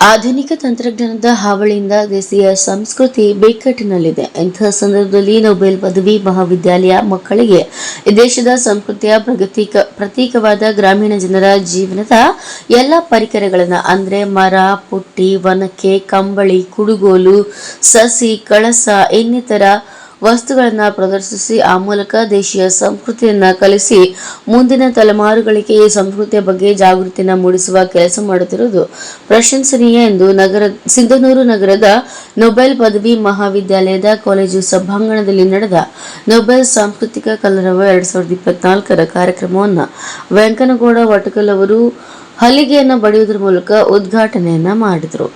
ಆಧುನಿಕ ತಂತ್ರಜ್ಞಾನದ ಹಾವಳಿಯಿಂದ ದೇಶೀಯ ಸಂಸ್ಕೃತಿ ಬಿಕ್ಕಟ್ಟಿನಲ್ಲಿದೆ. ಇಂತಹ ಸಂದರ್ಭದಲ್ಲಿ ನೊಬೆಲ್ ಪದವಿ ಮಹಾವಿದ್ಯಾಲಯ ಮಕ್ಕಳಿಗೆ ದೇಶದ ಸಂಸ್ಕೃತಿಯ ಪ್ರಗತಿಕ ಪ್ರತೀಕವಾದ ಗ್ರಾಮೀಣ ಜನರ ಜೀವನದ ಎಲ್ಲ ಪರಿಕರಗಳನ್ನು ಅಂದರೆ ಮರ, ಪುಟ್ಟಿ, ಒನಕೆ, ಕಂಬಳಿ, ಕುಡುಗೋಲು, ಸಸಿ, ಕಳಸ, ಇನ್ನಿತರ ವಸ್ತುಗಳನ್ನು ಪ್ರದರ್ಶಿಸಿ, ಆ ಮೂಲಕ ದೇಶೀಯ ಸಂಸ್ಕೃತಿಯನ್ನು ಕಲಿಸಿ, ಮುಂದಿನ ತಲೆಮಾರುಗಳಿಗೆ ಈ ಸಂಸ್ಕೃತಿಯ ಬಗ್ಗೆ ಜಾಗೃತಿಯನ್ನು ಮೂಡಿಸುವ ಕೆಲಸ ಮಾಡುತ್ತಿರುವುದು ಪ್ರಶಂಸನೀಯ ಎಂದು ನಗರ, ಸಿಂಧನೂರು ನಗರದ ನೊಬೆಲ್ ಪದವಿ ಮಹಾವಿದ್ಯಾಲಯದ ಕಾಲೇಜು ಸಭಾಂಗಣದಲ್ಲಿ ನಡೆದ ನೊಬೆಲ್ ಸಾಂಸ್ಕೃತಿಕ ಕಲರವ ಎರಡ್ ಸಾವಿರದ ಇಪ್ಪತ್ನಾಲ್ಕರ ಕಾರ್ಯಕ್ರಮವನ್ನು ವೆಂಕನಗೌಡ ವಟಕಲ್ ಅವರು ಹಲಿಗೆಯನ್ನು ಬಡಿಯುವುದರ ಮೂಲಕ ಉದ್ಘಾಟನೆಯನ್ನ ಮಾಡಿದರು.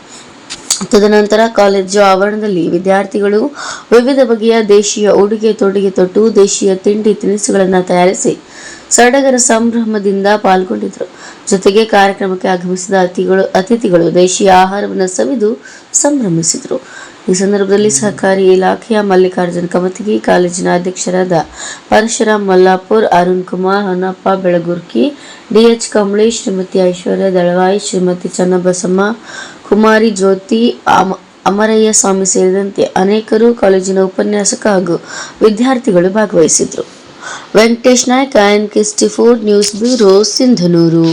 ತದನಂತರ ಕಾಲೇಜು ಆವರಣದಲ್ಲಿ ವಿದ್ಯಾರ್ಥಿಗಳು ವಿವಿಧ ಬಗೆಯ ದೇಶೀಯ ಉಡುಗೆ ತೊಡುಗೆ ತೊಟ್ಟು ದೇಶೀಯ ತಿಂಡಿ ತಿನಿಸುಗಳನ್ನು ತಯಾರಿಸಿ ಸಡಗರ ಸಂಭ್ರಮದಿಂದ ಪಾಲ್ಗೊಂಡಿದ್ದರು. ಜೊತೆಗೆ ಕಾರ್ಯಕ್ರಮಕ್ಕೆ ಆಗಮಿಸಿದ ಅತಿಥಿಗಳು ಅತಿಥಿಗಳು ದೇಶೀಯ ಆಹಾರವನ್ನು ಸವಿದು ಸಂಭ್ರಮಿಸಿದರು. ಈ ಸಂದರ್ಭದಲ್ಲಿ ಸಹಕಾರಿ ಇಲಾಖೆಯ ಮಲ್ಲಿಕಾರ್ಜುನ ಕಮತಗಿ, ಕಾಲೇಜಿನ ಅಧ್ಯಕ್ಷರಾದ ಪರಶುರಾಮ್ ಮಲ್ಲಾಪುರ್, ಅರುಣ್ ಕುಮಾರ್ ಹೊನ್ನಪ್ಪ ಬೆಳಗುರ್ಕಿ ಡಿಎಚ್ ಕಂಬಳಿ ಶ್ರೀಮತಿ ಐಶ್ವರ್ಯ ದಳವಾಯಿ, ಶ್ರೀಮತಿ ಚನ್ನಬಸಮ್ಮ, ಕುಮಾರಿ ಜ್ಯೋತಿ, ಅಮ- ಅಮರಯ್ಯ ಸ್ವಾಮಿ ಸೇರಿದಂತೆ ಅನೇಕರು ಕಾಲೇಜಿನ ಉಪನ್ಯಾಸಕ ಹಾಗೂ ವಿದ್ಯಾರ್ಥಿಗಳು ಭಾಗವಹಿಸಿದ್ರು. Venkatesh Naik N K food news bureau Sindhanur